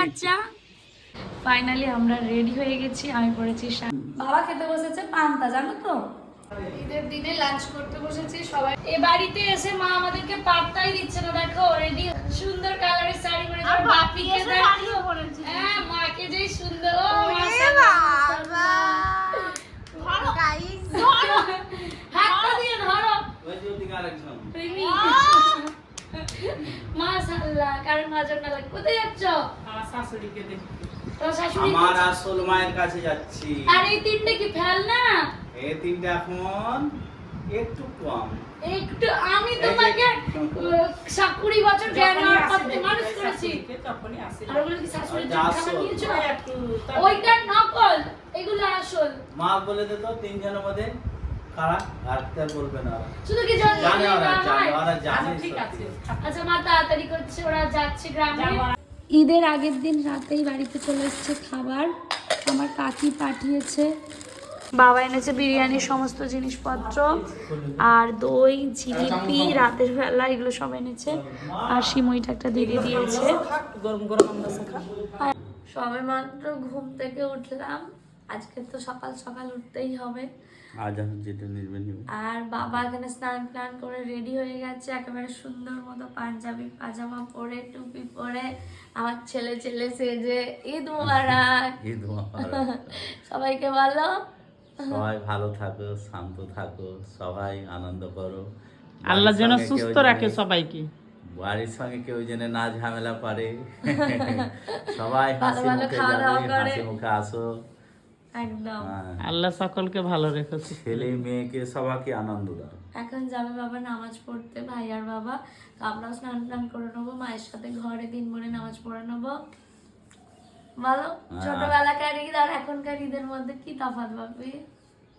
বাচ্চা। ফাইনালি আমরা রেডি হয়ে গেছি আমি পড়েছি বাবা খেতে বসেছে পান্তা জানো তো? ঈদের দিনে লাঞ্চ করতে বসেছি সবাই। এ বাড়িতে এসে মা আমাদেরকে পাত্তাই দিচ্ছে না দেখো রেডি সুন্দর কালারের শাড়ি পরে আর বাপিকে দেখো হ্যাঁ মাকে যে সুন্দর ও মাশাআল্লাহ ধরো। হাতটা দিয়ে ধরো। মাশাআল্লাহ কারণ নজর না লাগে কোথায় যাচ্ছ? আমার শাশুড়িকে দেখি তোমার শাশুড়ি আমার আসল মায়ের কাছে যাচ্ছি। আর এই তিনটে কি ফেল না? এই তিনটা এখন একটু কম। একটু আমি তোমাকে কুড়ি বছর জ্ঞান যখনই হওয়ার পর মানুষ করেছি। আর ওগুলো কি শাশুড়ির যা জন্য নিয়েছো? তার- ওইটা নকল এগুলো আসল। মা বলে দে তো তিনজনের মধ্যে কারা আর কে বলবে না শুধু কি জানে ওরা জানে ওরা জানে আচ্ছা ঠিক আছে আচ্ছা মা তাড়াতাড়ি করছে ওরা যাচ্ছে গ্রামে ঈদের আগের দিন রাতেই বাড়িতে চলে এসেছে খাবার আমার কাকি পাঠিয়েছে বাবা এনেছে বিরিয়ানির সমস্ত জিনিসপত্র আর দই জিলিপি রাতের বেলা এগুলো সব এনেছে আর সিমইটা একটা দিদি দিয়েছে গরম গরম সবে মাত্র ঘুম থেকে উঠলাম আজকে তো সকাল সকাল উঠতেই হবে। আজ আমি যেটা নিবে নিবে। আর বাবা এখানে স্নান টান করে রেডি হয়ে গেছে একেবারে সুন্দর মতো পাঞ্জাবি পাজামা পরে টুপি পরে আমার ছেলে ছেলে সেজে ঈদ মুবারক। ঈদ মোবারক। সবাইকে বলো। সবাই ভালো থাকো শান্ত থাকো সবাই আনন্দ করো। আল্লাহ যেন সুস্থ রাখে সবাইকে। বাড়ির সঙ্গে কেউ যেন না ঝামেলা পারে সবাই ভালো হাসি ভালো মুখে খাওয়া দাওয়া যাবে করে। হাসি মুখে আসো। একদম। হ্যাঁ। আল্লাহ সকলকে ভালো রেখেছে। ছেলে মেয়েকে সবাইকে আনন্দ দাও। এখন যাবে বাবা নামাজ পড়তে ভাই আর বাবা আমরাও স্নান টান করে নেব মায়ের সাথে ঘরে দিন ভরে নামাজ পড়ে নেব। বলো হ্যাঁ। ছোটবেলাকার ঈদ আর এখনকার ঈদের মধ্যে কি তফাৎ ভাবি?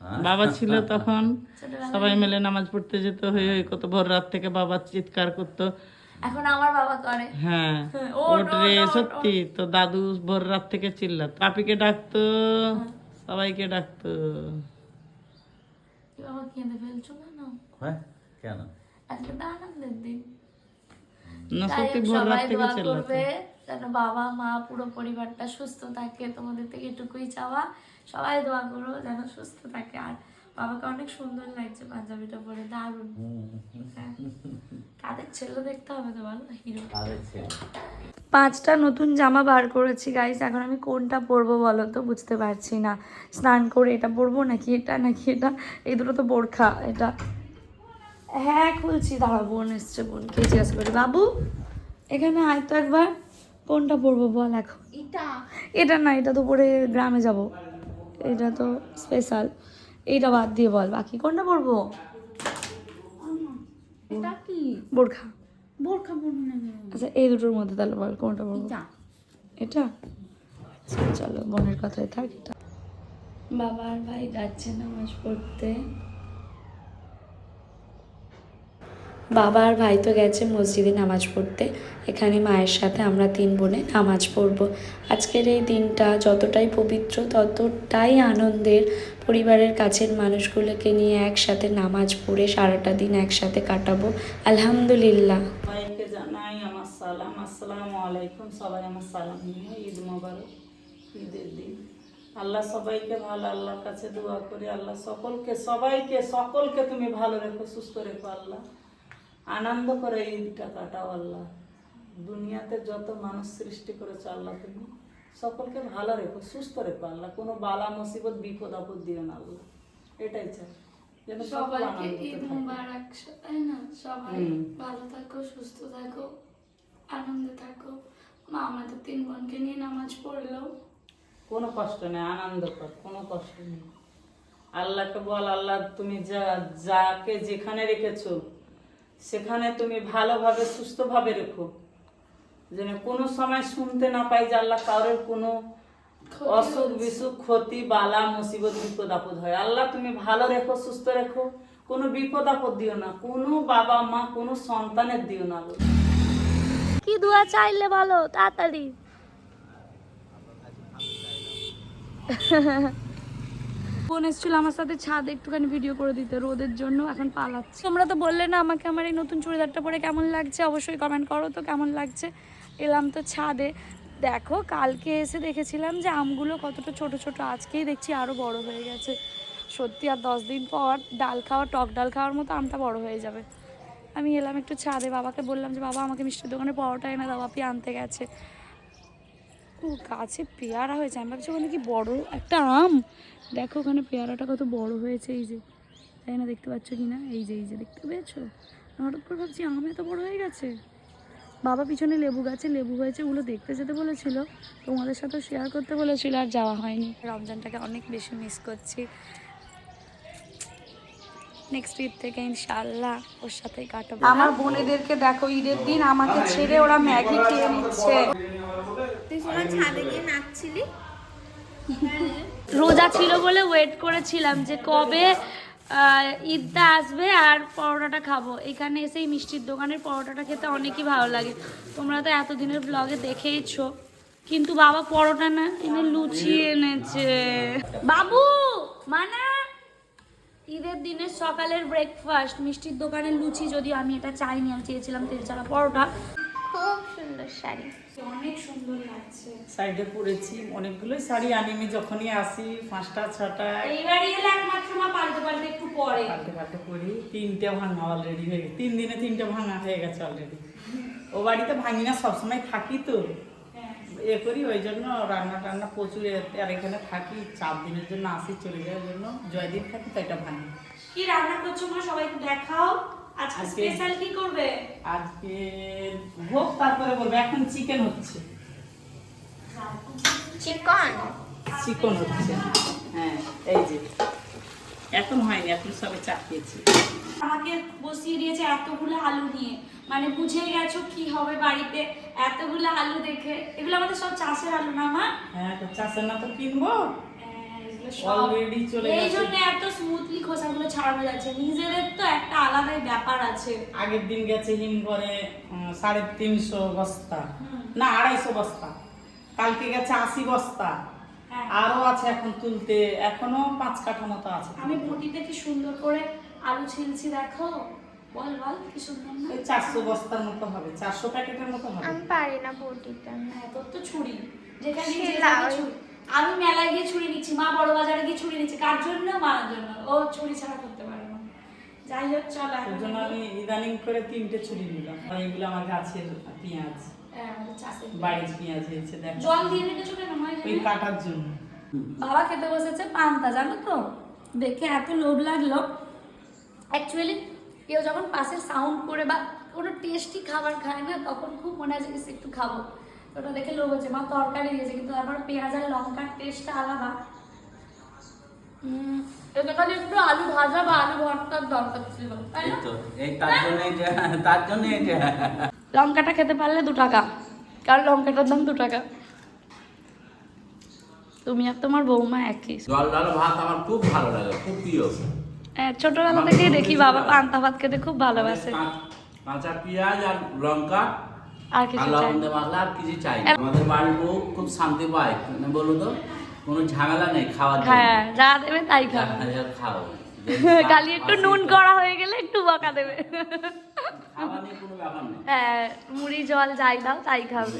হ্যাঁ? বাবা ছিল তখন সবাই মিলে নামাজ পড়তে যেত হয়ে হয়ে কত ভোর রাত থেকে বাবা চিৎকার করতো। এখন আমার বাবা করে। হ্যাঁ ওট রে সত্যি তো দাদু ভোর রাত থেকে চিল্লাত। পাপিকে ডাকতো। সবাইকে ডাকতো। বাবা কেঁদে ফেলছো কেন? হ্যাঁ কেন? আজকে তো আনন্দের দিন। না সত্যি ভোর রাত সবাই থেকে দোয়া করবে যেন বাবা মা পুরো পরিবারটা সুস্থ থাকে। তোমাদের থেকে এটুকুই চাওয়া। সবাই দোয়া করো যেন সুস্থ থাকে। আর বাবাকে অনেক সুন্দর লাগছে পাঞ্জাবিটা পরে দারুণ। কাদের ছেলে দেখতে হবে তো বলো হিরো। পাঁচটা নতুন জামা বার করেছি গাইস এখন আমি কোনটা পরবো বলো তো? বুঝতে পারছি না। স্নান করে এটা পরবো নাকি এটা নাকি এটা? এই দুটো তো বোরখা এটা। হ্যাঁ খুলছি। দাঁড়া বোন এসছে বোনকে জিজ্ঞাসা করি বাবু এখানে আয় তো একবার। কোনটা পরবো বল এখন? এটা। না এটা তো পরে গ্রামে যাব। এটা তো স্পেশাল এইটা বাদ দিয়ে বল বাকি কোনটা পরবো এটা কি? বোরখা। বোরখা পরবো না আচ্ছা এই দুটোর মধ্যে তাহলে বল কোনটা পরবো এটা। এটা? আচ্ছা চলো বোনের কথাই থাক। এটা বাবা আর ভাই যাচ্ছে নামাজ পড়তে। বাবা আর ভাই তো গেছে মসজিদে নামাজ পড়তে। এখানে মায়ের সাথে আমরা তিন বোনে নামাজ পড়ব। আজকের এই দিনটা যতটাই পবিত্র, ততটাই আনন্দের। পরিবারের কাছের মানুষগুলোকে নিয়ে একসাথে নামাজ পড়ে সারাটা দিন একসাথে কাটাবো। আলহামদুলিল্লাহ। জানাই আমার সালাম। সবাই আমার সালাম ঈদের দিন। আল্লাহ সবাইকে ভালো, আল্লাহর কাছে দোয়া করি। আল্লাহ সকলকে, সবাইকে, সকলকে তুমি ভালো রেখো, সুস্থ রেখো আল্লাহ। আনন্দ করে ঈদটা কাটাও আল্লাহ। দুনিয়াতে যত মানুষ সৃষ্টি করেছ আল্লাহ তুমি সকলকে ভালো রেখো সুস্থ রেখো আল্লাহ। কোনো বালা মুসিবত বিপদ আপদ দিও না আল্লাহ। এটাই চাই। যেন সবাইকে ঈদ মুবারক তাই না? সবাই ভালো থাকো সুস্থ থাকো আনন্দে থাকো। মা আমাদের তিন বোনকে নিয়ে নামাজ পড়ল কোনো কষ্ট নেই আনন্দ কর কোনো কষ্ট নেই। আল্লাহকে বল আল্লাহ তুমি যা যাকে যেখানে রেখেছো সেখানে তুমি ভালোভাবে সুস্থভাবে রেখো। যেন কোনো সময় শুনতে না পাই যে আল্লাহ কারোর কোনো অসুখ বিসুখ ক্ষতি বালা মুসিবত বিপদ আপদ হয়। আল্লাহ তুমি ভালো রেখো সুস্থ রেখো। কোনো বিপদ আপদ দিও না। কোনো বাবা মা কোনো সন্তানের দিও না। কি দোয়া চাইলে বলো তাড়াতাড়ি। বোন এসেছিল আমার সাথে ছাদে একটুখানি ভিডিও করে দিতে, রোদের জন্য এখন পালাচ্ছি। তোমরা তো বললে না আমাকে আমার এই নতুন চুড়িদারটা পরে কেমন লাগছে, অবশ্যই কমেন্ট করো তো কেমন লাগছে। এলাম তো ছাদে। দেখো, কালকে এসে দেখেছিলাম যে আমগুলো কতটা ছোট ছোট, আজকেই দেখছি আরও বড় হয়ে গেছে। সত্যি আর দশ দিন পর ডাল খাওয়া, টক ডাল খাওয়ার মতো আমটা বড় হয়ে যাবে। আমি এলাম একটু ছাদে, বাবাকে বললাম যে, বাবা, আমাকে মিষ্টির দোকানে পরোটা এনে দাও বাপি আনতে গেছে। ও গাছে পেয়ারা হয়েছে, আমি ভাবছি ওখানে কি বড় একটা আম? দেখো ওখানে পেয়ারাটা কত বড় হয়েছে এই যে। তাই না দেখতে পাচ্ছ কি না এই যে এই যে দেখতে পেয়েছ? হঠাৎ করে ভাবছি আম এত বড় হয়ে গেছে। বাবা পিছনে লেবু গাছে লেবু হয়েছে ওগুলো দেখতে যেতে বলেছিল। তোমাদের সাথে শেয়ার করতে বলেছিল আর যাওয়া হয়নি। রমজানটাকে অনেক বেশি মিস করছি। নেক্সট ঈদ থেকে ইনশাআল্লাহ ওর সাথেই কাটাবো। আমার বোনেদেরকে দেখো ঈদের দিন আমাকে ছেড়ে ওরা ম্যাগি খেয়ে নিচ্ছে। তুই সময় ছাদে গিয়ে নাচছিলি? রোজা ছিল বলে ওয়েট করেছিলাম যে কবে ঈদটা আসবে আর পরোটাটা খাব। এখানে এসে এই মিষ্টির দোকানের পরোটাটা খেতে অনেকই ভালো লাগে। তোমরা তো এতদিনের ব্লগে দেখেইছো। কিন্তু বাবা পরোটা না, এনে লুচি এনেছে। বাবু, মানা! ঈদের দিনের সকালের ব্রেকফাস্ট মিষ্টির দোকানের লুচি যদি আমি এটা চাইনি, আমি চেয়েছিলাম তেল ছাড়া পরোটা। খুব সুন্দর শাড়ি। অনেক সুন্দর লাগছে। সাইডে পরেছি অনেকগুলোই শাড়ি আনি আমি যখনই আসি পাঁচটা ছটা। এইবারই এলে একমাত্র মা পাল্টে পাল্টে একটু পরে। পাল্টে পাল্টে পরি তিনটে ভাঙা অলরেডি হয়ে গেছে। তিন দিনে তিনটে ভাঙা হয়ে গেছে অলরেডি ও বাড়িতে ভাঙি না সবসময় থাকি তো। এ করি ওই জন্য রান্না টান্না প্রচুর আর এখানে থাকি চার দিনের জন্য আসি চলে যাওয়ার জন্য। জয়দিন থাকি তো এটা ভাঙি। কি রান্না করছ মা? সবাইকে দেখাও। আজকে স্পেশাল কি করবে? আজকে ভোগ তারপরে বলব এখন চিকেন হচ্ছে। চিকন চিকন হচ্ছে। হ্যাঁ এই যে। এখন হয়নি এখন সবে চাপিয়েছি আমাকে বসিয়ে দিয়েছে এতগুলো আলু নিয়ে। মানে বুঝে গেছো কি হবে বাড়িতে? এতগুলো আলু দেখে। এগুলো আমাদের সব চাষের আলু না মা? হ্যাঁ তো চাষের না তো কিনবো? অলরেডি চলে এই গেছে। জন্য এত স্মুথলি খোসাগুলো ছাড়ানো যাচ্ছে। নিজেদের তো একটা আলাদাই ব্যাপার আছে। আগের দিন গেছে হিমঘরে উম, সাড়ে তিনশো বস্তা। না আড়াইশো বস্তা। কালকে গেছে আশি বস্তা। হ্যাঁ। আরও আছে এখন তুলতে। এখনও পাঁচ কাঠা মতো আছে। আমি বটিতে কি সুন্দর করে আলু ছিলছি দেখো? বল বল কি সুন্দর না? চারশো বস্তার মতো হবে চারশো প্যাকেটের মতো হবে। আমি পারি না বটিটা হ্যাঁ তোর তো ছুরি। যেখানে যে যাবে ছুরি। আমি মেলায় গিয়ে ছুরি নিচ্ছি মা বড় বাজারে গিয়ে ছুরি নিচ্ছে। কার জন্য? মার জন্য। ও ছুরি ছাড়া করতে পারে না। যাই হোক চল জন্য আমি ইদানিং করে তিনটে ছুরি নিলাম। এগুলো আমার গাছের পেঁয়াজ। বাড়ির পেঁয়াজ হয়েছে দেখো। জল দিয়ে রেখেছো কেন? মা ওই কাটার জন্য। বাবা খেতে বসেছে পান্তা জানো তো? দেখে এত লোভ লাগল। অ্যাকচুয়ালি কেউ যখন পাশে সাউন্ড করে বা কোনো টেস্টি খাবার খায় না তখন খুব মনে হয় যে একটু খাব। ওটা দেখে লোভ হচ্ছে। মা তরকারি দিয়েছে কিন্তু তারপর পেঁয়াজ আর লঙ্কার টেস্টটা আলাদা। উম, খালি একটু আলু ভাজা বা আলু ভর্তার দরকার ছিল তাই না? এই তার জন্য তার জন্য এটা লঙ্কাটা খেতে পারলে দু টাকা কারণ লঙ্কাটার দাম দু টাকা। তুমি আর তোমার বৌমা একই। জল ডাল ভাত আমার খুব ভালো লাগে খুব প্রিয়। হ্যাঁ, ছোটবেলা থেকেই দেখি বাবা পান্তা ভাত খেতে খুব ভালোবাসে। কাঁচা পেঁয়াজ আর লঙ্কা আর কিছু চাই লবণ না। আর কিছু চাই আমাদের বাড়ির বউ খুব শান্তি পায়। মানে বলো তো কোনো ঝামেলা নেই খাওয়ার হ্যাঁ যা দেবে তাই খাও। খালি একটু নুন করা হয়ে গেলে একটু বকা দেবে। হ্যাঁ মুড়ি জল যাই দাও তাই খাবে।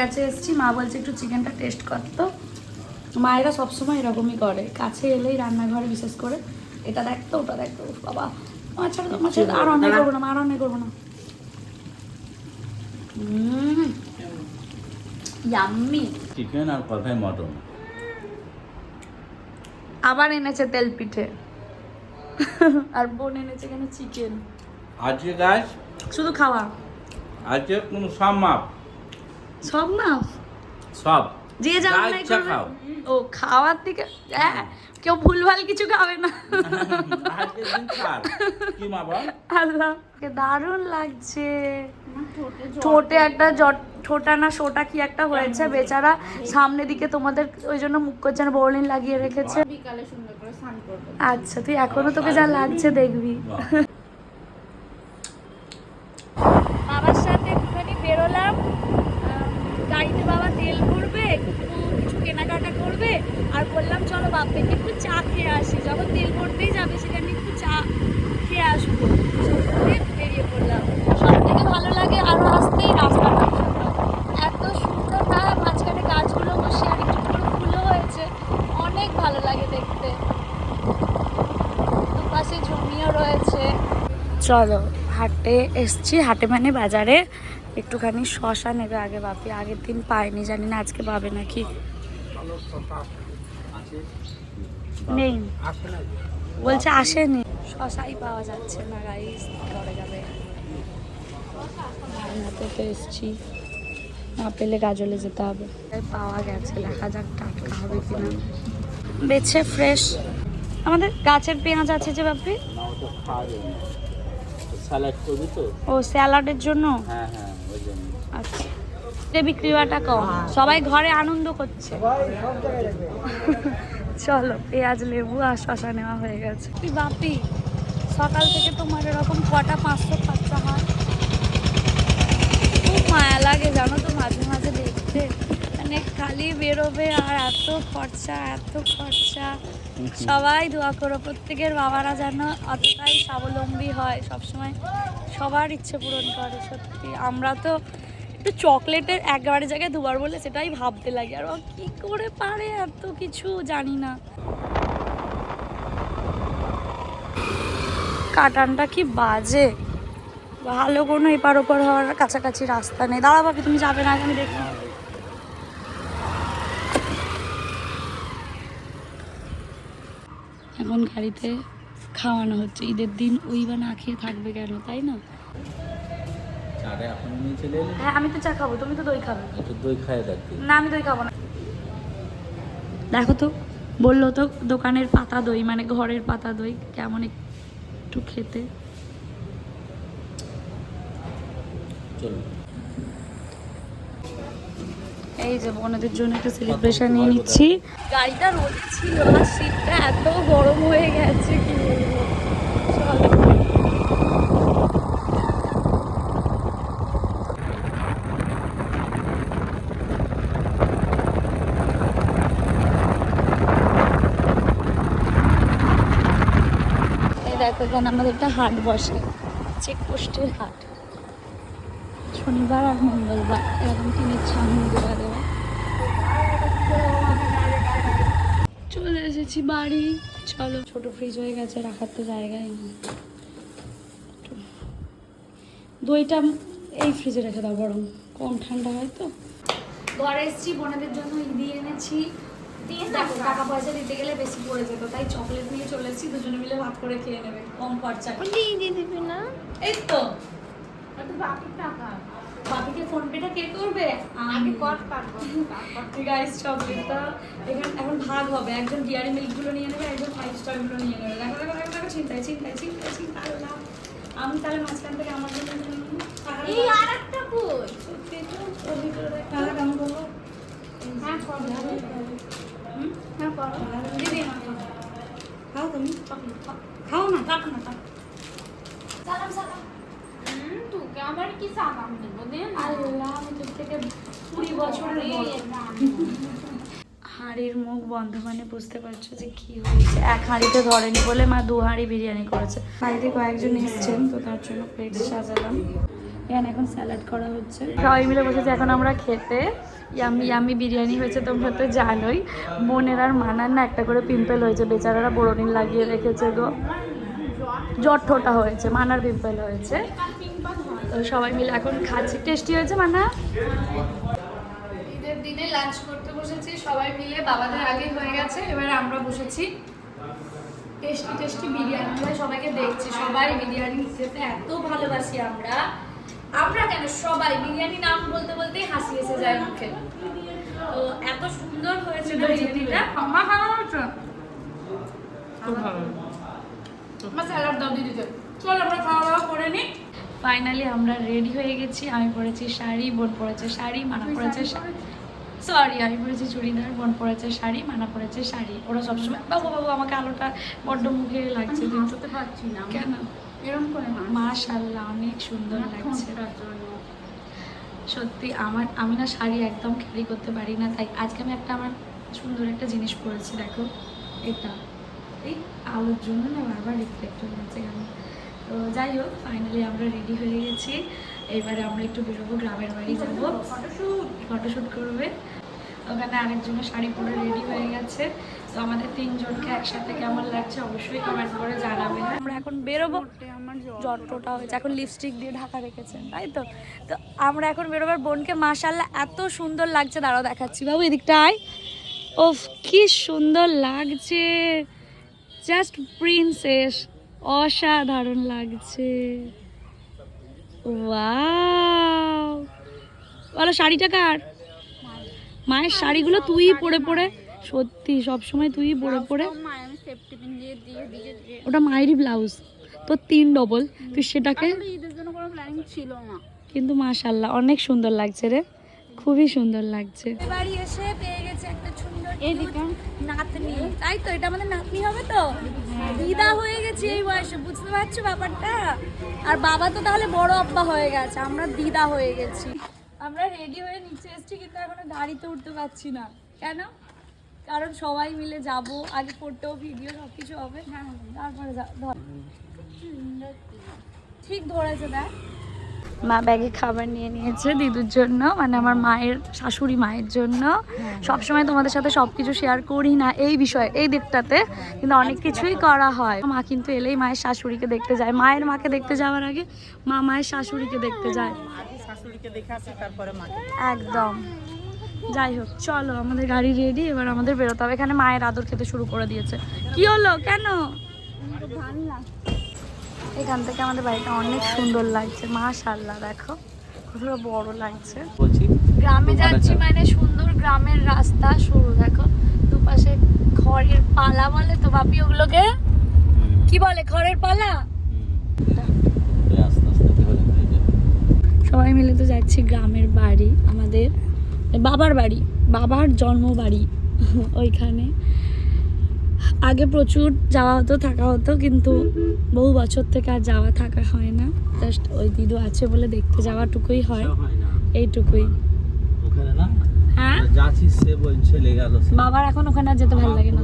কাছে এসেছি মা বলছে একটু চিকেনটা টেস্ট করতো মায়েরা সবসময় এরকমই করে। কাছে এলেই রান্নাঘরে বিশেষ করে। এটা দেখতো ওটা দেখতো বাবা। আমার ছাড়া তোমার ছাড়া আর অন্যায় করব না আর অন্যায় করব না। ইয়াম্মি চিকেন আর কথায় মটন আবার এনেছে তেল পিঠে। আর বোন এনেছে কেন চিকেন আজকে গাছ শুধু খাওয়া? আজকে কোনো সব মাপ? সব না সব। যে যেমন। খাও। ও খাওয়ার দিকে হ্যাঁ কেউ ভুলভাল কিছু খাবে না। আজকে দিন কি মা আল্লাহ কে দারুণ লাগছে। ঠোঁটে একটা জট ঠোঁটা না সোটা কি একটা হয়েছে? বেচারা সামনে দিকে তোমাদের ওই জন্য মুখ করছে না বোরলিন লাগিয়ে রেখেছে। বিকালে সুন্দর করে স্নান করব। আচ্ছা তুই এখনও তোকে যা লাগছে দেখবি বাহ। বাবার সাথে একটুখানি বেরোলাম আম, গাড়িতে বাবা তেল ভরবে একটু কিছু কেনাকাটা করবে আর বললাম চলো বাপকে একটু চা খেয়ে আসি যখন তেল ভরতেই যাবে সেখানে একটু চা খেয়ে আসব সেই জন্যে বেরিয়ে পড়লাম সব থেকে ভালো লাগে আরও আসতেই রাস্তাটার জন্য এত সুন্দর না মাঝখানে গাছগুলো বসে আর একটু করে ফুলও হয়েছে অনেক ভালো লাগে দেখতে দুপাশে জমিও রয়েছে চলো, হাটে এসছি। হাটে মানে বাজারে একটুখানি শশা নেবে আগে বাপি আগের দিন পাইনি, জানি না আজকে পাবে নাকি। নেই। বলছে আসেনি। শশাই পাওয়া যাচ্ছে না গাইস ঘরে যাবে। তো এসছি। না পেলে গাজলে যেতে হবে। পাওয়া গেছে, দেখা যাক টাটকা হবে কিনা। বেছে ফ্রেশ আমাদের গাছের পেঁয়াজ আছে যে বাপি স্যালাড করবি তো? ও স্যালাডের জন্য? হ্যাঁ হ্যাঁ ওই জন্য। আচ্ছা। বিক্রি বাটা কম। সবাই ঘরে আনন্দ করছে। চলো পেঁয়াজ লেবু আর শশা নেওয়া হয়ে গেছে। বাপি? সকাল থেকে তোমার এরকম কটা পাঁচশো খরচা হয়? খুব মায়া লাগে জানো তো মাঝে মাঝে দেখতে। মানে খালি বেরোবে আর এত খরচা এত খরচা। সবাই দোয়া করো, প্রত্যেকের বাবারা যেন অতটাই স্বাবলম্বী হয়, সবসময় সবার ইচ্ছে পূরণ করে, সত্যি। আমরা তো একটু চকলেটের একবারের জায়গায় দুবার বলে সেটাই ভাবতে লাগে, আর কি করে পারে এত কিছু জানি না। কাটানটা কি বাজে? ভালো কোনো এপার ওপার হওয়ার কাছাকাছি রাস্তা নেই। দাঁড়া ভাবি, তুমি যাবে না, আমি দেখব এখন গাড়িতে খাওয়ানো হচ্ছে। ঈদের দিন ওই বা না খেয়ে থাকবে কেন তাই না? হ্যাঁ আমি তো চা খাব তুমি তো দই খাবে। দই খায় না আমি দই খাব না। দেখো তো বলল তো দোকানের পাতা দই মানে ঘরের পাতা দই কেমন একটু খেতে? চলো। এই যে বোনদের জন্য একটা সেলিব্রেশন নিয়ে নিচ্ছি। গাড়িটা রোদে ছিল আর শীতটা এত গরম হয়ে গেছে কি দেখো আমাদের একটা হাট বসে চেকপোস্টের হাট। শনিবার আর মঙ্গলবার, এরকম কিনেছি আমি এসেছি বাড়ি। চলো। ছোট ফ্রিজ হয়ে গেছে রাখার তো জায়গায় নেই। দইটা এই ফ্রিজে রেখে দাও বরং কম ঠান্ডা হয় তো। ঘরে এসেছি বোনেদের জন্য ঈদি এনেছি। দেখো টাকা পয়সা দিতে গেলে বেশি পড়ে যেত তাই চকলেট নিয়ে চলে এসেছি দুজনে মিলে ভাত করে খেয়ে নেবে কম খরচা দিয়ে দিয়ে দিবি না? এই তো বাকি টাকা। বাপিকে ফোন পেটা কে করবে? আগে কর পারব গাইস চকলেটটা এখানে এখন ভাগ হবে। একজন ডিয়ারি মিল্কগুলো নিয়ে নেবে একজন ফাইভ স্টারগুলো নিয়ে নেবে। দেখো দেখো দেখো দেখো চিন্তায় চিন্তায় চিন্তায় চিন্তা আমি তাহলে মাঝখান থেকে আমার জন্য। এই আর একটা কই? কেমন করব? হ্যাঁ কর? হ্যাঁ কর। দিদি, খাও। তুমি। খাও। না। থাক না সালাম সালাম। তোকে আমার কি সালাম দেবো দে আল্লাহ আমি তোর থেকে কুড়ি বছরের হাঁড়ির মুখ বন্ধ মানে বুঝতে পারছ যে কি হয়েছে? এক হাঁড়িতে ধরেনি বলে মা দু হাঁড়ি বিরিয়ানি করেছে। বাড়িতে কয়েকজন এসছেন তো তার জন্য প্লেট সাজালাম। এখানে এখন স্যালাড করা হচ্ছে। সবাই মিলে বসেছে এখন আমরা খেতে ইয়ামি ইয়ামি বিরিয়ানি হয়েছে তোমরা তো জানোই। বোনের আর মানার না একটা করে পিম্পল হয়েছে। বেচারারা বোরনিন লাগিয়ে রেখেছে গো। জট ঠোঁটা হয়েছে মানার পিম্পল হয়েছে। সবাই মিলে এখন খাচ্ছি। টেস্টি হয়েছে মানা ঈদের দিনে লাঞ্চ করতে বসেছি সবাই মিলে। বাবাদের আগে হয়ে গেছে এবারে আমরা বসেছি। টেস্টি টেস্টি বিরিয়ানি সবাইকে দেখছি। সবাই বিরিয়ানি খেতে এত ভালোবাসি আমরা। আমরা কেন? সবাই বিরিয়ানি নাম বলতে বলতেই হাসি এসে যায় মুখে। তো এত সুন্দর হয়েছে বিরিয়ানিটা? মা খাওয়া হচ্ছে আমার স্যালাড দাও দিদিকে চল আমরা খাওয়া দাওয়া করে নিই ফাইনালি আমরা রেডি হয়ে গেছি। আমি পরেছি শাড়ি বোন পরেছে শাড়ি মানা পরেছে সরি আমি পরেছি চুড়িদার বোন পরেছে শাড়ি মানা পরেছে শাড়ি। ওরা সবসময় বাবু বাবু আমাকে আলোটা বড্ড মুখে লাগছে পারছি না কেন? এরকম করে মাশাল্লাহ অনেক সুন্দর লাগছে। সত্যি আমার আমি না শাড়ি একদম ক্যারি করতে পারি না তাই আজকে আমি একটা আমার সুন্দর একটা জিনিস পরেছি দেখো। এটা। এই আলোর জন্য না বারবার রিফ্লেক্ট হয়ে যাচ্ছে কেন? তো যাই হোক ফাইনালি আমরা রেডি হয়ে গেছি। এবারে আমরা একটু বেরোবো, গ্রামের বাড়ি যাব। ফটোশ্যুট ফটোশ্যুট করবে। ওখানে আরেকজনের শাড়ি পরে রেডি হয়ে গেছে। তো আমাদের তিনজনকে একসাথে কেমন লাগছে অবশ্যই কমেন্ট করে জানাবে। আমরা এখন বেরোবো। জটটা হয়েছে। এখন লিপস্টিক দিয়ে ঢাকা রেখেছেন, তাই তো? তো আমরা এখন বেরোবার বোনকে মাশাল্লাহ এত সুন্দর লাগছে। দাঁড়াও, দেখাচ্ছি। বাবু এদিকটা আয়। ওফ কি সুন্দর লাগছে। জাস্ট প্রিন্সেস অসাধারণ লাগছে। ওয়াও। বলো শাড়িটা কার? মায়ের শাড়িগুলো তুই পরে পরে সত্যি সব সময় তুই পরে পরে ওটা মায়েরই ব্লাউজ তো তিন ডবল তুই সেটাকে ছিল না। কিন্তু মাশাল্লাহ অনেক সুন্দর লাগছে রে। খুবই সুন্দর লাগছে। বাড়ি এসে পেয়ে গেছে একটা সুন্দর নাতনি তাই তো, এটা আমাদের নাতনি হবে তো? দিদা হয়ে গেছে এই বয়সে, বুঝতে পারছ ব্যাপারটা? আর বাবা তো তাহলে বড় আব্বা হয়ে গেছে, আমরা দিদা হয়ে গেছি। আমরা রেডি হয়ে নিচে এসেছি, কিন্তু এখনও গাড়িতে উঠতে পারছি না। কেন? কারণ সবাই মিলে যাব, আগে ফটো ভিডিও সব কিছু হবে। তারপরে যা- ধর। ঠিক ধরেছে দেখ। মা ব্যাগে খাবার নিয়ে নিয়েছে দিদুর জন্য মানে আমার মায়ের শাশুড়ি মায়ের জন্য। সব সময় তোমাদের সাথে সব কিছু শেয়ার করি না এই বিষয়ে এই দিকটাতে। কিন্তু অনেক কিছুই করা হয়। মা কিন্তু এলেই মায়ের শাশুড়িকে দেখতে যায়। মায়ের মাকে দেখতে যাওয়ার আগে মা মায়ের শাশুড়িকে দেখতে যায়। শাশুড়িকে তারপরে একদম। যাই হোক চলো আমাদের গাড়ি রেডি এবার আমাদের বেরোতে হবে। এখানে মায়ের আদর খেতে শুরু করে দিয়েছে। কি হলো? কেন? এখান থেকে আমাদের বাড়িটা অনেক সুন্দর লাগছে মাশাল্লাহ দেখো। কতটা বড় লাগছে। বলছি গ্রামে যাচ্ছি মানে সুন্দর গ্রামের রাস্তা শুরু দেখো। দুপাশে খড়ের পালা বলে তো বাপি ওগুলোকে কি বলে খড়ের পালা? সবাই মিলে তো যাচ্ছি গ্রামের বাড়ি আমাদের বাবার বাড়ি বাবার জন্ম বাড়ি ওইখানে। আগে প্রচুর যাওয়া হতো থাকা হতো কিন্তু বহু বছর থেকে আর যাওয়া থাকা হয় না। জাস্ট ওই দিদু আছে বলে দেখতে যাওয়াটুকুই হয়। হয় এইটুকুই। হ্যাঁ? বাবার এখন ওখানে যেতে ভালো লাগে না।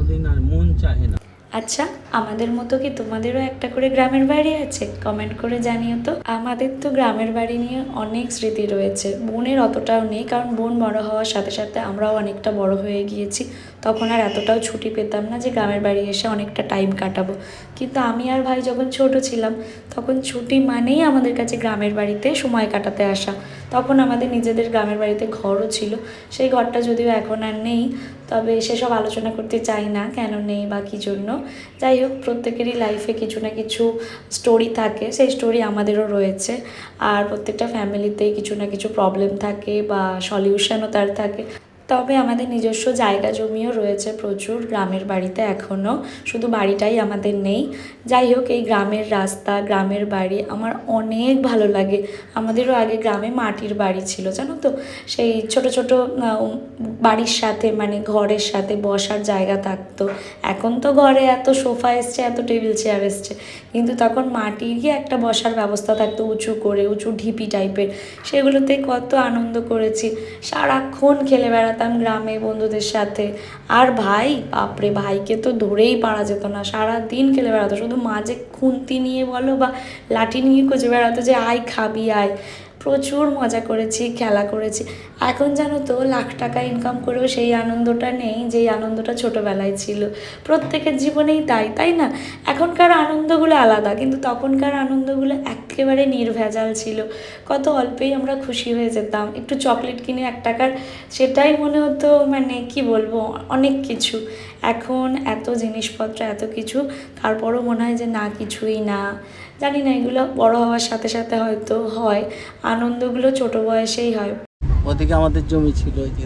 মন চাহে না। আচ্ছা আমাদের মতো কি তোমাদেরও একটা করে গ্রামের বাড়ি আছে? কমেন্ট করে জানিও তো। আমাদের তো গ্রামের বাড়ি নিয়ে অনেক স্মৃতি রয়েছে। বোনের অতটাও নেই, কারণ বোন বড় হওয়ার সাথে সাথে আমরাও অনেকটা বড় হয়ে গিয়েছি। তখন আর এতটাও ছুটি পেতাম না যে গ্রামের বাড়ি এসে অনেকটা টাইম কাটাবো। কিন্তু আমি আর ভাই যখন ছোট ছিলাম, তখন ছুটি মানেই আমাদের কাছে গ্রামের বাড়িতে সময় কাটাতে আসা। তখন আমাদের নিজেদের গ্রামের বাড়িতে ঘরও ছিল। সেই ঘরটা যদিও এখন আর নেই তবে সেসব আলোচনা করতে চাই না, কেন নেই বা কী জন্য। যাই হোক, প্রত্যেকেরই লাইফে কিছু না কিছু স্টোরি থাকে, সেই স্টোরি আমাদেরও রয়েছে। আর প্রত্যেকটা ফ্যামিলিতেই কিছু না কিছু প্রবলেম থাকে বা সলিউশনও তার থাকে। তবে আমাদের নিজস্ব জায়গা জমিও রয়েছে প্রচুর, গ্রামের বাড়িতে এখনও শুধু বাড়িটাই আমাদের নেই। যাই হোক, এই গ্রামের রাস্তা, গ্রামের বাড়ি আমার অনেক ভালো লাগে। আমাদেরও আগে গ্রামে মাটির বাড়ি ছিল, জানো তো? সেই ছোট ছোট বাড়ির সাথে মানে ঘরের সাথে বসার জায়গা থাকতো। এখন তো ঘরে এত সোফা এসছে, এত টেবিল চেয়ার এসছে। কিন্তু তখন মাটিরই একটা বসার ব্যবস্থা থাকতো, উঁচু করে, উঁচু ঢিপি টাইপের সেগুলোতে কত আনন্দ করেছি। সারাক্ষণ খেলে বেড়াতাম। গ্রামে বন্ধুদের সাথে। আর ভাই, বাপরে, ভাইকে তো ধরেই পারা যেত না। সারা দিন খেলে বেড়াতো। শুধু মাঝে খুন্তি নিয়ে বলো বা লাঠি নিয়ে খুঁজে বেড়াতো যে, আয় খাবি, আয়। প্রচুর মজা করেছি, খেলা করেছি। এখন জানো তো, লাখ টাকা ইনকাম করেও সেই আনন্দটা নেই, যেই আনন্দটা ছোটোবেলায় ছিল। প্রত্যেকের জীবনেই তাই তাই না? এখনকার আনন্দগুলো আলাদা, কিন্তু তখনকার আনন্দগুলো একেবারে নির্ভেজাল ছিল। কত অল্পেই আমরা খুশি হয়ে যেতাম। একটু চকলেট কিনে এক টাকার, সেটাই মনে হতো মানে কি বলব, অনেক কিছু। এখন এত জিনিসপত্র, এত কিছু, তারপরও মনে হয় যে না, কিছুই না। জানি না এগুলো বড় হওয়ার সাথে সাথে হয়তো হয়। আনন্দগুলো ছোট বয়সেই হয়। ওদিকে আমাদের জমি ছিল ওই যে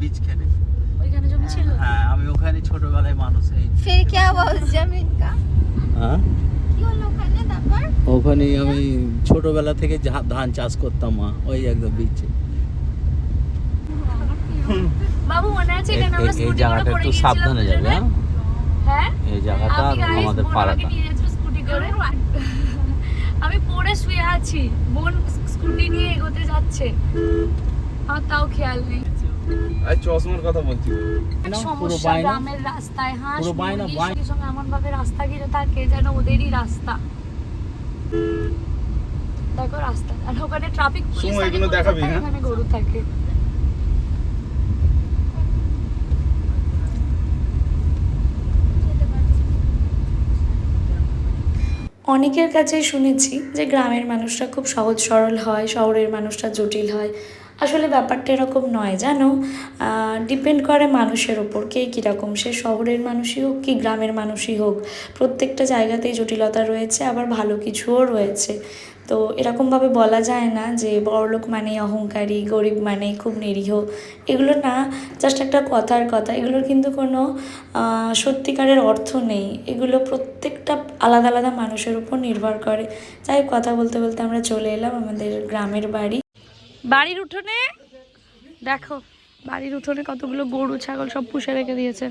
বীজ খেলে ওইখানে জমি ছিল? হ্যাঁ, হ্যাঁ আমি ওখানে ছোটবেলায় মানুষ হই ফের কি আবার জমিন কা? হ্যাঁ? ওখানে আমি ছোটবেলা থেকে ধান চাষ করতাম মা। ওই একদম বীজ বাবু মনে আছে কেন আমরা একটু সাবধানে যাবে হ্যাঁ? হ্যাঁ? এই জায়গাটা আমাদের পাড়াটা। আমি পড়ে শুয়ে আছি। বোন স্কুটি নিয়ে এগোতে যাচ্ছে। আমার তাও খেয়াল নেই। আর চশমার কথা বলছি। সমস্যা গ্রামের রাস্তায় হাঁস পুরো মুরগি সঙ্গে সঙ্গে এমন ভাবে রাস্তা ঘিরে থাকে যেন ওদেরই রাস্তা। দেখো রাস্তা। আর ওখানে ট্রাফিক পুলিশ থাকে? এখানে গরু থাকে। অনেকের কাছেই শুনেছি যে গ্রামের মানুষরা খুব সহজ সরল হয়, শহরের মানুষরা জটিল হয়। আসলে ব্যাপারটা এরকম নয়, জানো? ডিপেন্ড করে মানুষের ওপর কে কীরকম। সে শহরের মানুষই হোক কি গ্রামের মানুষই হোক, প্রত্যেকটা জায়গাতেই জটিলতা রয়েছে, আবার ভালো কিছুও রয়েছে। তো এরকমভাবে বলা যায় না যে বড়লোক মানেই অহংকারী, গরিব মানেই খুব নিরীহ। এগুলো না জাস্ট একটা কথার কথা। এগুলোর কিন্তু কোনো সত্যিকারের অর্থ নেই। এগুলো প্রত্যেকটা আলাদা আলাদা মানুষের উপর নির্ভর করে। যাই কথা বলতে বলতে আমরা চলে এলাম আমাদের গ্রামের বাড়ি। বাড়ির উঠোনে? দেখো, বাড়ির উঠোনে কতগুলো গরু, ছাগল সব পুষে রেখে দিয়েছে।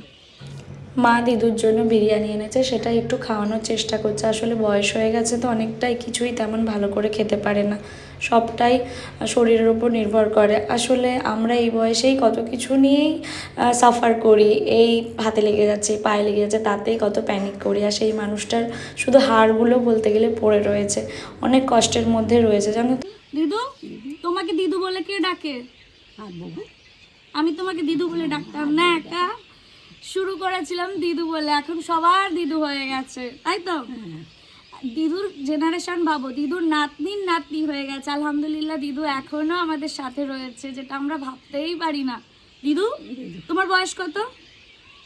মা দিদুর জন্য বিরিয়ানি এনেছে সেটাই একটু খাওয়ানোর চেষ্টা করছে। আসলে বয়স হয়ে গেছে তো অনেকটাই কিছুই তেমন ভালো করে খেতে পারে না। সবটাই শরীরের উপর নির্ভর করে। আসলে আমরা এই বয়সেই কত কিছু নিয়েই সাফার করি। এই হাতে লেগে যাচ্ছে পায়ে লেগে যাচ্ছে তাতেই কত প্যানিক করি। আর সেই মানুষটার শুধু হাড়গুলো বলতে গেলে পড়ে রয়েছে। অনেক কষ্টের মধ্যে রয়েছে জানো তো? দিদু তোমাকে দিদু বলে কে ডাকে? আমি তোমাকে দিদু বলে ডাকতাম। না একা। শুরু করেছিলাম দিদু বলে এখন সবার দিদু হয়ে গেছে। তাই তো? দিদুর জেনারেশন ভাবো দিদুর নাতনির নাতনি হয়ে গেছে। আলহামদুলিল্লাহ দিদু এখনও আমাদের সাথে রয়েছে যেটা আমরা ভাবতেই পারি না। দিদু তোমার বয়স কত?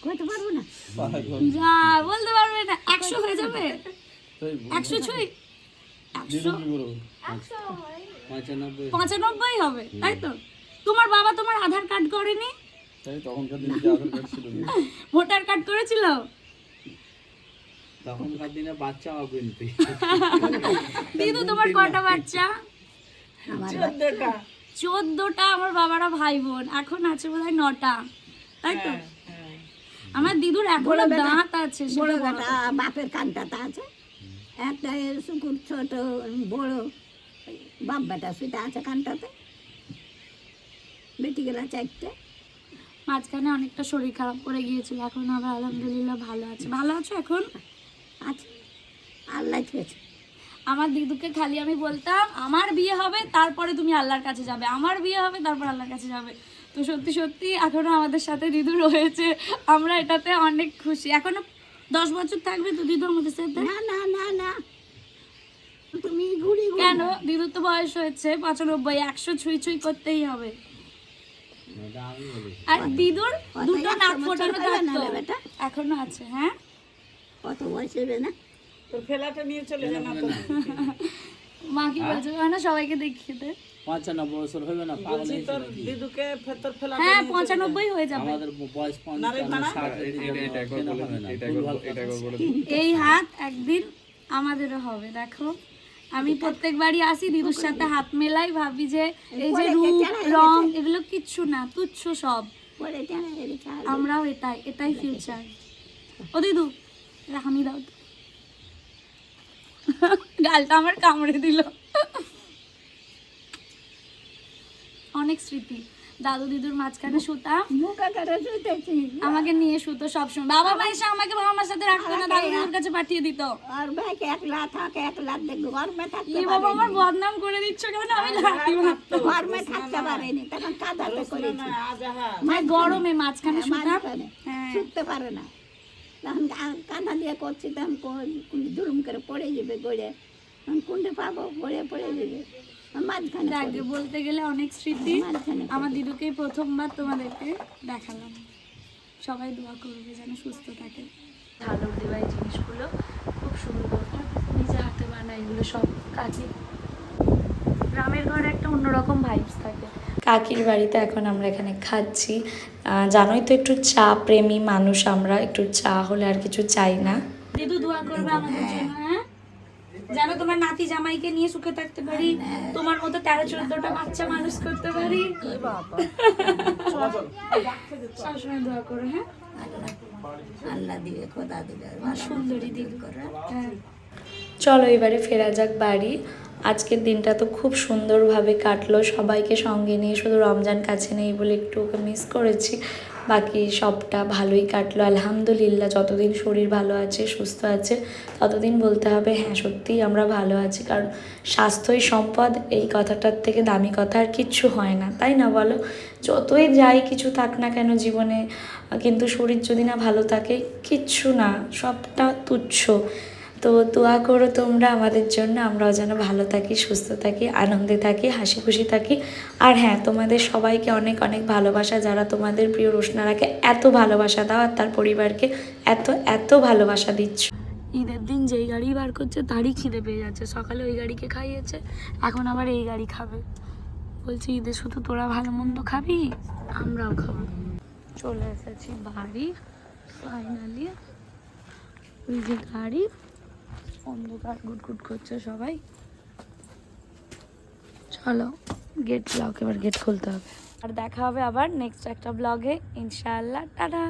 করতে পারব না। যা বলতে পারবে না। একশো হয়ে যাবে? একশো ছুঁই? একশো? পঁচানব্বই হবে তাই তো? তোমার বাবা তোমার আধার কার্ড করেনি? তখনকার দিনে যে আধার কার্ড ছিল না। ভোটার কার্ড করেছিল? তখনকার দিনে বাচ্চা অগুনতি দিদু তোমার কটা বাচ্চা? চোদ্দটা। আমার বাবারা ভাই বোন এখন আছে বোধ হয় নটা। তাই তো? আমার দিদুর এখনও দাঁত আছে বড় বেটা বাপের কানটাতে আছে? একটা শুকুর ছোট বড় বাপ বেটা সেটা আছে কানটাতে? বেটি গেলা চারটে। মাঝখানে অনেকটা শরীর খারাপ করে গিয়েছিল। এখন আবার আলহামদুলিল্লাহ ভালো আছে। ভালো আছো এখন? আছে। আল্লাহ ছুঁয়েছে আমার দিদুকে খালি আমি বলতাম আমার বিয়ে হবে তারপরে তুমি আল্লাহর কাছে যাবে। আমার বিয়ে হবে তারপর আল্লাহর কাছে যাবে। তো সত্যি সত্যি এখনও আমাদের সাথে দিদু রয়েছে। আমরা এটাতে অনেক খুশি। এখনও দশ বছর থাকবে তো দিদু আমাদের সাথে? না না না না। তুমি ঘুরি। কেন? দিদুর তো বয়স হয়েছে। পঁচানব্বই একশো ছুঁই ছুঁই করতেই হবে। আর দিদুর দুটো নাক বছর ফোটানো থাকতো বেটা? এখনও আছে হ্যাঁ? কত বয়স হবে না? তোর ফেলাটা নিয়ে চলে যা না মা কি বলছে না সবাইকে দেখিয়ে দে। পঞ্চানব্বই বছর হবে না পাগল তোর? দিদুকে ফেলা হ্যাঁ পঁচানব্বই হয়ে যাবে। আমাদের বয়স পঞ্চান্ন। এই হাত একদিন আমাদেরও হবে দেখো। আমি প্রত্যেকবারই আসি দিদুর সাথে হাত মেলাই ভাবি যে এই যে রূপ রং এগুলো কিচ্ছু না তুচ্ছ সব। আমরাও এটাই এটাই ফিউচার ও দিদু আমি হামি দাও গালটা আমার কামড়ে দিল। অনেক স্মৃতি। দাদু দিদুর মাঝখানে শুতাম মুখে আমাকে নিয়ে শুতো সবসময়। বাবা মা এসে আমাকে বাবা মার সাথে রাখতো না দাদু দিদুর কাছে পাঠিয়ে দিত। আর ব্যাগে একলা থাকে একলা দেখবে গরমে থাকতে এই বাবা আমার বদনাম করে দিচ্ছ কেন? আমি লাঠি মারতো গরমে থাকতে পারেনি তখন কাদাতে করেছি। আজাহা গরমে মাঝখানে শুতাম হ্যাঁ। শুতে পারে না। তখন দিয়ে করছি তখন কোন- দুলুম করে পড়ে যাবে গড়ে। তখন কুন্ডে পাবো পড়ে পড়ে যাবে। মাঝখানে পড়ে। বলতে গেলে অনেক স্মৃতি। আমার দিদুকেই প্রথমবার তোমাদেরকে দেখালাম। সবাই দোয়া করবে যেন সুস্থ থাকে। ভালো দেওয়া জিনিসগুলো খুব সুন্দর। নিজে হাতে বানায় এগুলো সব কাকি। গ্রামের ঘরে একটা অন্যরকম ভাইবস থাকে। কাকির বাড়িতে এখন আমরা এখানে খাচ্ছি। জানোই তো একটু চা প্রেমী মানুষ আমরা একটু চা হলে আর কিছু চাই না। দিদু দোয়া করবে আমাদের জন্য। হ্যাঁ যেন তোমার নাতি জামাইকে নিয়ে সুখে থাকতে পারি তোমার মতো তেরো চোদ্দটা বাচ্চা মানুষ করতে পারি। সবসময় দোয়া করো হ্যাঁ? আল্লাহ দিবে খোদা দিবে সুন্দরী দিদি করে। হ্যাঁ। চলো এবারে ফেরা যাক বাড়ি। আজকের দিনটা তো খুব সুন্দরভাবে কাটলো। সবাইকে সঙ্গে নিয়ে শুধু রমজান কাছে নেই বলে একটু ওকে মিস করেছি। বাকি সবটা ভালোই কাটলো। আলহামদুলিল্লাহ, যতদিন শরীর ভালো আছে, সুস্থ আছে, ততদিন বলতে হবে হ্যাঁ সত্যিই আমরা ভালো আছি। কারণ স্বাস্থ্যই সম্পদ, এই কথাটার থেকে দামি কথা আর কিচ্ছু হয় না, তাই না বলো? যতই যাই কিছু থাক না কেন জীবনে, কিন্তু শরীর যদি না ভালো থাকে, কিচ্ছু না, সবটা তুচ্ছ। তো দোয়া করো তোমরা আমাদের জন্য, আমরাও যেন ভালো থাকি, সুস্থ থাকি, আনন্দে থাকি, হাসি খুশি থাকি। আর হ্যাঁ তোমাদের সবাইকে অনেক অনেক ভালোবাসা, যারা তোমাদের প্রিয় রোশনারাকে এত ভালোবাসা দাও আর তার পরিবারকে এত এত ভালোবাসা দিচ্ছ। ঈদের দিন যেই গাড়ি বার করছে তারই খিদে পেয়ে যাচ্ছে। সকালে ওই গাড়িকে খাইয়েছে, এখন আবার এই গাড়ি খাবে। বলছি, ঈদে শুধু তোরা ভালো মন্দ খাবি? আমরাও খাব। চলে এসেছি বাড়ি ফাইনালি ওই যে গাড়ি অন্ধকার গুটগুট করছে সবাই। চলো গেট ব্লগ এবার গেট খুলতে হবে। আর দেখা হবে আবার নেক্সট একটা ব্লগে ইনশাল্লাহ টাটা।